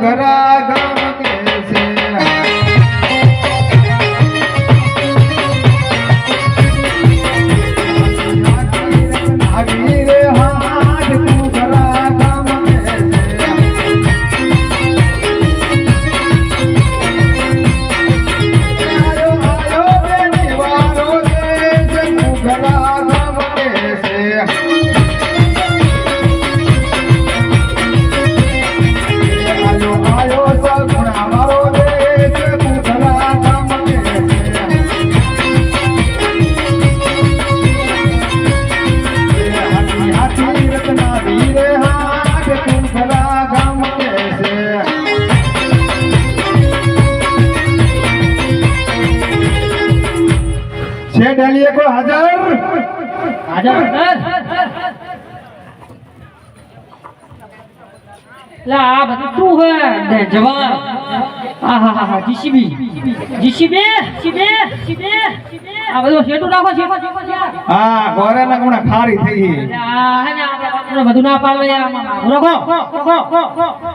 ઘરા લા આ બધું શું હે? જવાબ. આ હા હા હા જીસીબી. JCB JCB JCB. આ બધું શેટું નાખો શેટો. હા ગોરે ના ખારી થઈ આ હે ને આપણે બધું ના પાડવે યાર. રાખો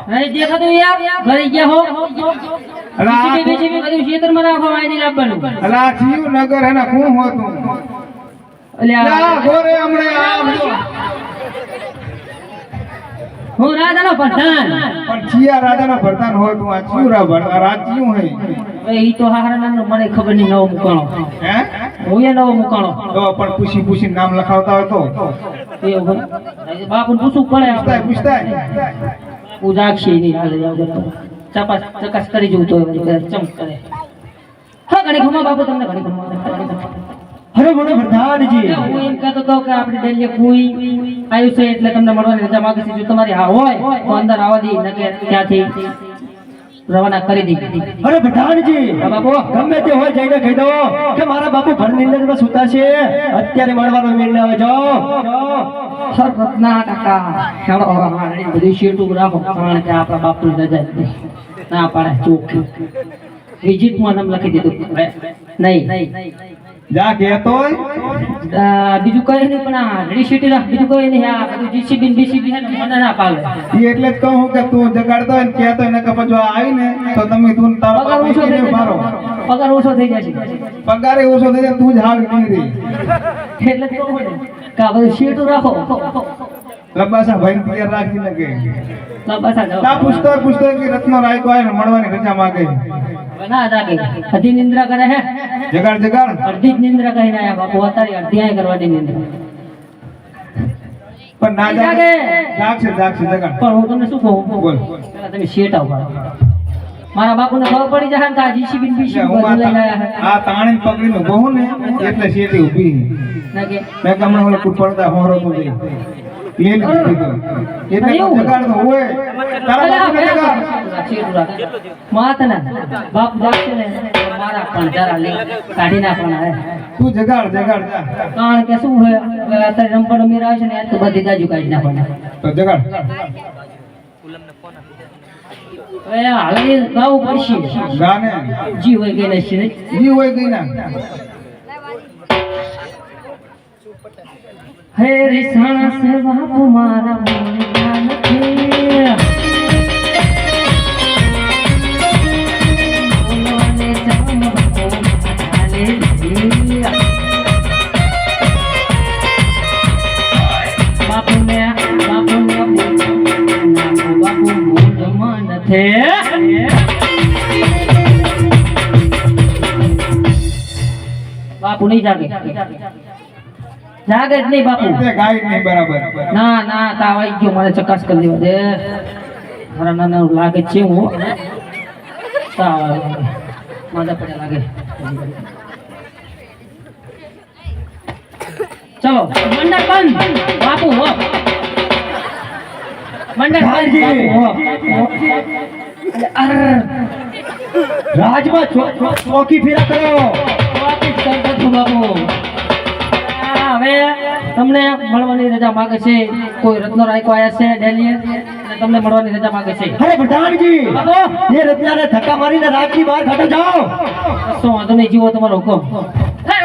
નહીં દેખાતું યાર? ઘરે ગયા હો. જીસીબી બીસીબી બધું ખેતરમાં નાખો વાયદી લાવવાનું અલા આ જીવનગર એના કોણ હોતું? એટલે આ આ ગોરે હમણે આ. હું રાજાનો પ્રધાન. પણ ચિયા રાજાના હોય તો આ ચિયુરા ભરતા રાજ્યું હે ઈ તો હારા નામનો મને ખબર નહીં નવો મુકાણો. હે? હું એ નવો મુકાણો. તો પણ પૂછી પૂછી નામ લખાવતા હોય તો? એવું બાપુ પૂછવું પડે પૂછતાય આપણે. પૂછતાય. પૂજાક્ષી ની હાલે જાવ જતો. ચપાસ ચકાસ કરી જવું તો ચમ કરે. હા ઘણી ખમા બાપુ તમને ઘણી ખમા અરે બોલો પ્રધાનજી હું એમ કહેતો હતો કે આપણે ડેલી કોઈ આવ્યું છે એટલે તમને મળવાની રજા માંગે છે જો તમારી હા હોય તો અંદર આવવા દી નકે ત્યાંથી રવાના કરી દી. અરે પ્રધાનજી બાપુ. ગમે તે હોય જઈને કહી દો કે મારા બાપુ ઘરની અંદર સુતા છે. અત્યારે મળવાનો નિર્ણય આવે જાઓ સર રત્ના કાકા હેડો અમારે બધી શેટું રાખો. કારણ કે આપણા બાપુ રજા ના પાડે ચોખ્ખી. વિઝિટમાં નામ લખી દીધું. નહીં નહીં. જા કેતોય બીજું કઈ નહીં પણ આ રેડી રાખ બીજું કઈ નહીં આ બધું જીસીબી ને બીસીબી છે મને ના પાલે ઈ એટલે જ કહું કે તું જગાડતો ને હોય ને કે પછી આ આવી ને તો તમે તું તારો પગાર ઓછો થઈ જશે મારો. પગાર ઓછો થઈ જશે પગાર ઓછો થઈ જાય તું જ હાલ નહીં રહી. એટલે જ કહું કે આ બધું શેટું રાખો. લબાસા ભાઈ તૈયાર રાખીને કે ના બસ આ જાઓ. ના પૂછતો હોય, પૂછતો હોય કે રત્નો રાયકો આવે ને મળવાની રજા માંગે હવે ના જાગે નિંદ્રા કરે હે? જગાડ જગાડ. અડધી જ નિંદ્રા કરીને આયા બાપુ અત્યારે અડધી આય કરવાની નિંદ્રા. પણ ના જાગે. જાગે. જાગશે જાગશે જગાડ. પણ હું તમને શું કહું? બોલ. પેલા તમે શેટ આવો મારા બાપુને ખબર પડી જશે ને આ જીસીબી ને એટલે બીસીબી હું બધું લઈને આયા આ આ તાણી પકડીને બહુ ને એટલે શેઠી ઊભી. મેં કમણ ઓલો કુટપડતા હોરો તો જઈ તો એટલે જગાડ હોય. તારા હવે માતના બાપ જાગશે ને મારા પણ જરા લે કાઢી નાખવાના હે. તું જગાડ જગાડ. જા કારણ કે શું હોય હવે અત્યારે રંપણ મેર આવે છે ને તો બધી દાજુ કાઢી નાખવાના. તો જગાડ. હવે આ હાલે ગાવું પડશે. ગાને જી હોય ગઈ ને. જી હોય ગઈ ના હે રીસાણા સે બાપુ મારા મને ધ્યાન છે બોલવાને જામ બાપુ હાલે છે. બાપુને બાપુને બોલ- બાપુ બોલમાં નથી બાપુ નહીં જાગે જ નહીં બાપુ. ગાઈડ નહીં બરાબર. ના ના તાવ આવી ગયો મારે ચકાસ કરી દેવા દે. મારા નાના લાગે છે હું. તાવ માથા પડે લાગે. ચલો મંડળ બંધ. બાપુ હો. મંડળ બંધ બાપુ હો. અર રાજમાં ચોકી ફેરા કરો. ચોકી બાપુ. હવે તમને મળવાની રજા માગે છે. કોઈ રત્નો રાયકો આવ્યા છે ડેલીએ તમને મળવાની રજા માગે છે. અરે પ્રધાનજી એ રત્નાને ધક્કા મારીને રાખી બહાર કાઢો જાઓ. શું વાંધો નહીં જીવો તમારો હુકમ.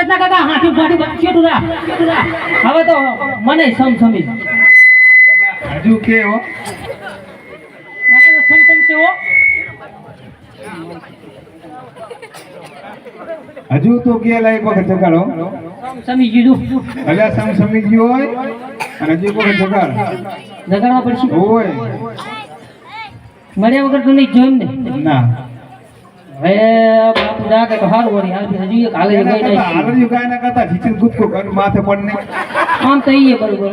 રત્ના કાકા હાથી ફાટી કેટુરા હવે તો મને સમસમી. હજુ કે હો? સમસમ છે હો. હજુ તો કે લાયક વખત ચકાડો સમી કીધું અલ્યા સમ સમી ગયો હોય? અને હજુ એક જગાડ? જગાડવા પડશે. હોય મળ્યા વગર તો નહીં જોયું ને. હવે બાપુ વળી. હજી એક હાલે કરતા કર માથે પડને. આમ તો ઈ બરોબર.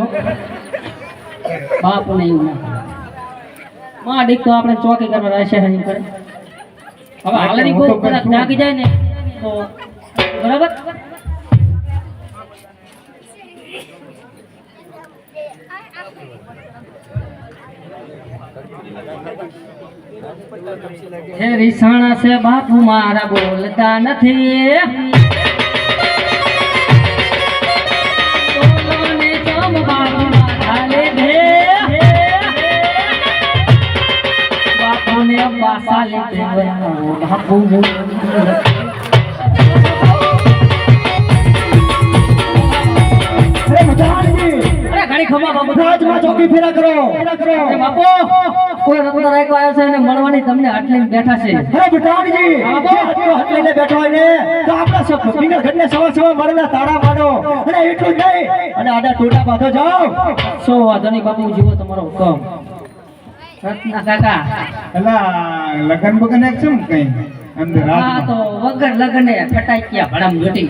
બાપુ ને ના માં દીક તો આપણે ચોકી કરવા રહેશે હજી કરે. હવે હાલરી હું તો કોઈ કદાચ જાગી જાય ને તો બરાબર? હે રીસાણા છે બાપુ મારા બોલતા નથી. બાસા લીધે બાપુ ખમા બાપુ રાજમાં ચોકી ફેરા કરો. ફેરા બાપુ. કોઈ રત્ન રાયકો આવ્યો છે અને મળવાની તમને આટલી બેઠા છે. અરે પ્રધાનજી હા, બોલ. જો હાથ લઈને બેઠો હોય ને તો આપણા સબ ફિંગર ઘટને સવા સવા મળેલા તાળા મારો અને એટલું જ નહીં. અને આડા ટોટા બાંધો જાઓ. સો વાંધો નહીં બાપુ જીવો તમારો હુકમ. રત્ના કાકા. એલા લગન બગન એક છે કઈ? અંદર હા તો વગર લગને ફટાક્યા ભડામ ઘટી.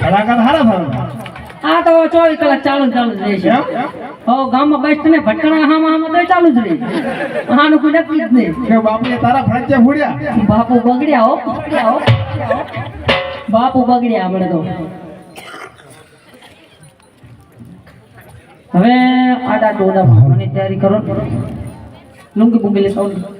કલાકાર હારા થયો આ તો ચોવીસ કલાક ચાલુ ચાલુ જ રહે છે. એમ? હો ગામમાં બેસ્ટ ને ભટકણા હામાં હામાં તો ચાલુ જ રહે. આનું કોઈ નક્કી જ નહીં. કે બાપુએ તારા ફરજિયા ફોડ્યા બાપુ બગડ્યા હો. બાપુ બગડ્યા આપણે તો. હવે આડા ટોડા તૈયારી કરો. લુંગી બુંગી આવો.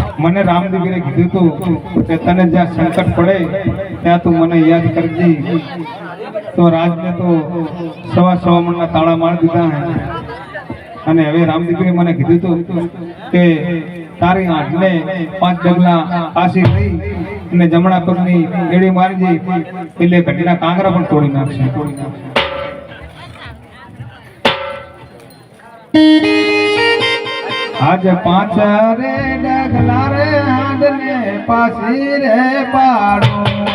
મને રામદેવીએ કીધું તું કે તને જ્યાં સંકટ પડે, ત્યાં તું મને યાદ કરજે. તો રાજને તો સવા સવા મણના તાળા મારી દીધા અને હવે રામદેવીરે મને કીધું તું કે તારી આંખને પાંચ ડગલા પાસી લઈ અને જમણા પગની એડી મારજે, એટલે ઘટીના કાંગરા પણ તોડી નાખશે તોડી નાખશે. આજ પાંચ રે ડગલા રે હાડને પાછી રે પાડો.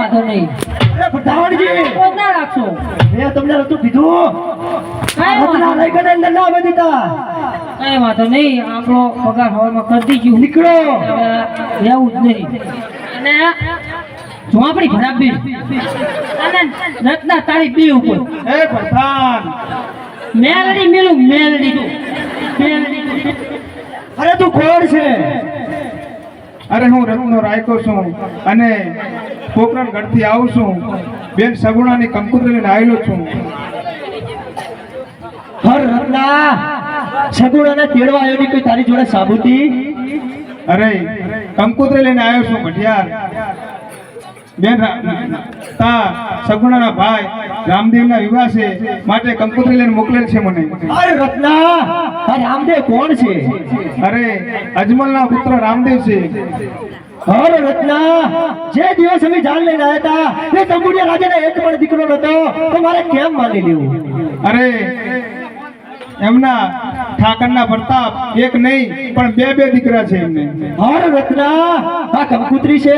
વાંધો નહીં. કોઈ રાખશો. મેં તમને નતું કીધું. કાંઈ વાંધો નહીં આપણો પગાર હવામાં કરી દીધું. નીકળો. હવે રહેવું જ નહીં. અને ઝોંપડી ભરાવી અને રત્ના તારી બે ઉપર. એ પ્રધાન મેલડી મેલું મેલડી મેલડી. અરે તું કોણ છે? અરે હું રત્નો રાયકો છું અને પોકરણ ગઢથી આવું છું. બેન સગુણાની કંકુતરી લઈને આવેલો છું. હર રત્ના સગુણાના તેડવા આવ્યો કોઈ તારી જોડે સાબુતી? અરે કંકુતરી લઈને આવ્યો છું ભટિયાર બેન તા સગુણાના ભાઈ રામદેવના વિવાહ છે. માટે કંકુતરી લઈને મોકલેલ છે મને. અરે રત્ના રામદેવ કોણ છે? અરે અજમલના પુત્ર રામદેવ છે. અરે રત્ના જે દિવસ અમે જાન લઈને આવ્યા હતા એ કંબુડિયા રાજાના એક પણ દીકરો નતો તો મારે કેમ માની લેવું? અરે એમના ઠાકરના પ્રતાપ એક નહીં પણ બે બે દીકરા છે એમને. રત્ના આ કંકુત્રી છે?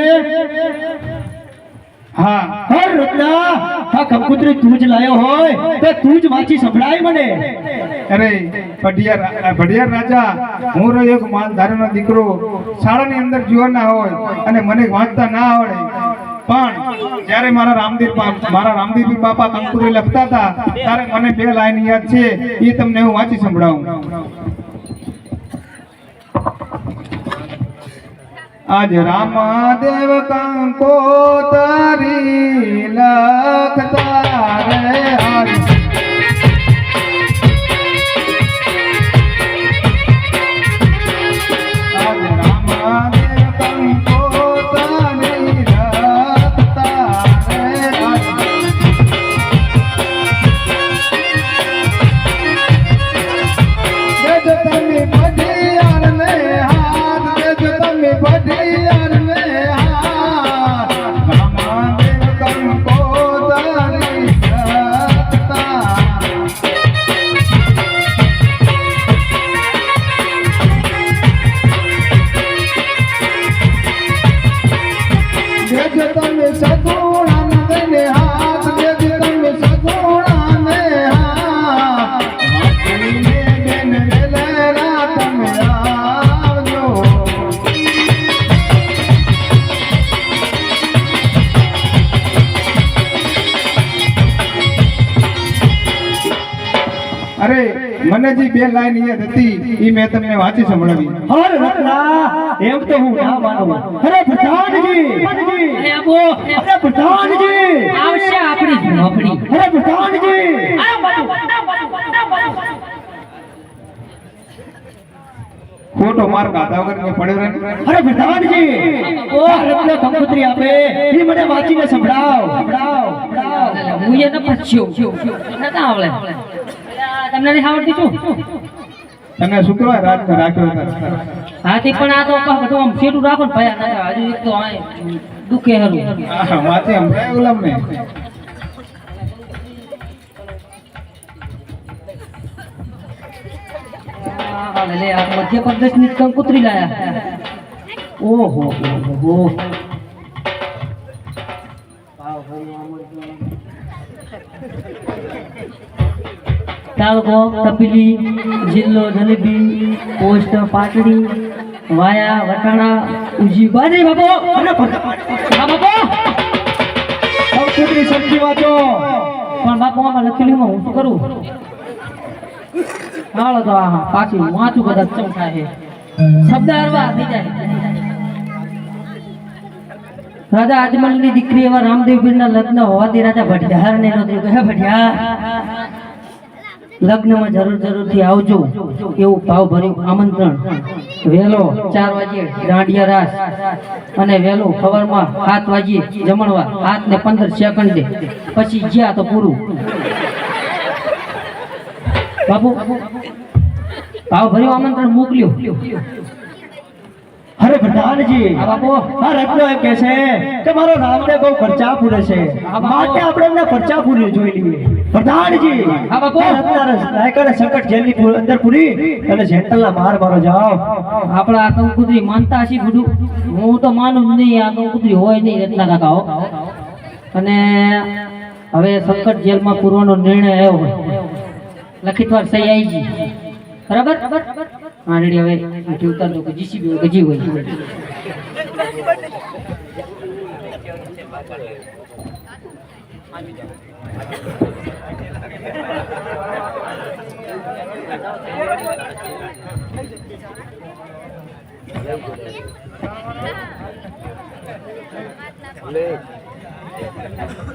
હા. અરે રત્ના આ કંકુત્રી તું જ લાયો હોય, તો તું જ વાંચી સંભળાય મને. અરે ભડિયાર ભડિયાર રાજા, હું રહ્યો એક માલધારીનો દીકરો, શાળાની અંદર જીવનના હોય, અને મને વાંચતા ના આવડે. પણ, જ્યારે મારા રામદેવ મારા રામદેવ બાપા કંકુરી લખતા હતા, ત્યારે મને બે લાઈન યાદ છે, એ તમને હું વાંચી સંભળાવું. આજ રામદેવ કંકોતરી લખતા રે આજ મને જે બે લાઈન યાદ હતી એ મેં તમને વાંચી સંભળાવી. અરે રત્ના એમ તો હું ના માનું. અરે પ્રધાનજી અરે આબો અરે પ્રધાનજી આવશે આપણી નોકરી. અરે પ્રધાનજી ખોટો માર્ગ આધા વગર પડ્યો રહે અરે પ્રધાનજી ઓ રત્ન કંકોત્રી આપે એ મને વાંચીને સંભળાવ. સંભળાવ સંભળાવ. હું એને પછ્યો. નતા આવડે. તમને નહીં આવડતી તને શું કહેવાય રાત રાખ્યો હાથી પણ આ તો બધું આમ છેટું રાખો ને ભયા હજુ એક તો આ દુખે હરું. હા, હમણાં ગુલામ ને. મધ્યપ્રદેશની કંકુતરી લાયા. ઓહો હો હો તાલુકો તપીલી જિલ્લો જલેબી પોસ્ટ પાટડી વાયા વટાણા ઉજી. બાજે બાબો હા બાપો! કંકોત્રી સરખી વાંચો પણ બાપુ આમાં લખેલું હું શું કરું? હાલો તો આ પાછી વાંચું બધા ચમ થાય શબ્દ હરવા થઈ જાય. રાજા અજમલની દીકરી એવા રામદેવ પીરના લગ્ન હોવાથી રાજા ભટિયાર ને કે હે ભટિયાર લગ્નમાં જરૂર જરૂરથી આવજો એવું ભાવ ભર્યું આમંત્રણ. વેલો ચાર વાગે દાંડિયા રાસ અને વેલો ખબરમાં સાત વાગે જમણવાર સાત ને પંદર સેકન્ડે. પછી ગયા તો પૂરું. બાપુ ભાવ ભર્યું આમંત્રણ મોકલ્યું. અરે પ્રધાનજી. આ રત્નો એમ કે છે કે મારો રામને બહુ ખર્ચા પૂરે છે. માટે આપણે એમને ખર્ચા પૂરી જોઈ લઈએ. પ્રધાનજી હા બાપુ. આ રત્ન નાયકાને સંકટ જેલની અંદર પૂરી અને જેન્ટલના માર મારો જાઓ. આપણા આ કંકુતરી માનતા છીએ બધું હું તો માનું જ નહીં આ કંકુતરી હોય નહીં રત્ના કાકા હો. અને હવે સંકટ જેલમાં પૂરવાનો નિર્ણય આવ્યો લખિતવાર સહી આવી ગઈ. બરાબર? હા હવે હેઠી ઉતાર દો કે જીસીબી હોય કે જી હોય.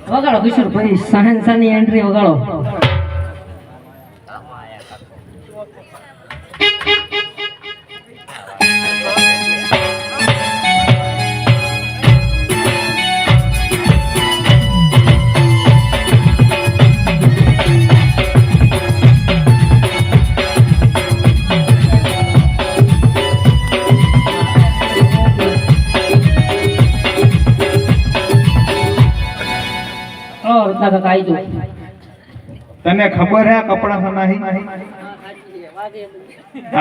વગાડો, કિશોર ભાઈ સહનસાની એન્ટ્રી વગાડો. હળો કાકા આવી જાઓ તને ખબર હે કપડા સા નહીં?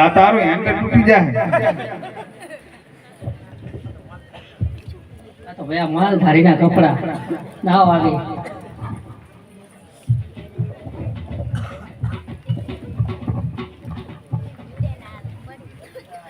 આ તારું હેન્ડલ તૂટી જાય. આ તો ભાઈ માલ ધારીના કપડા. ના વાગે.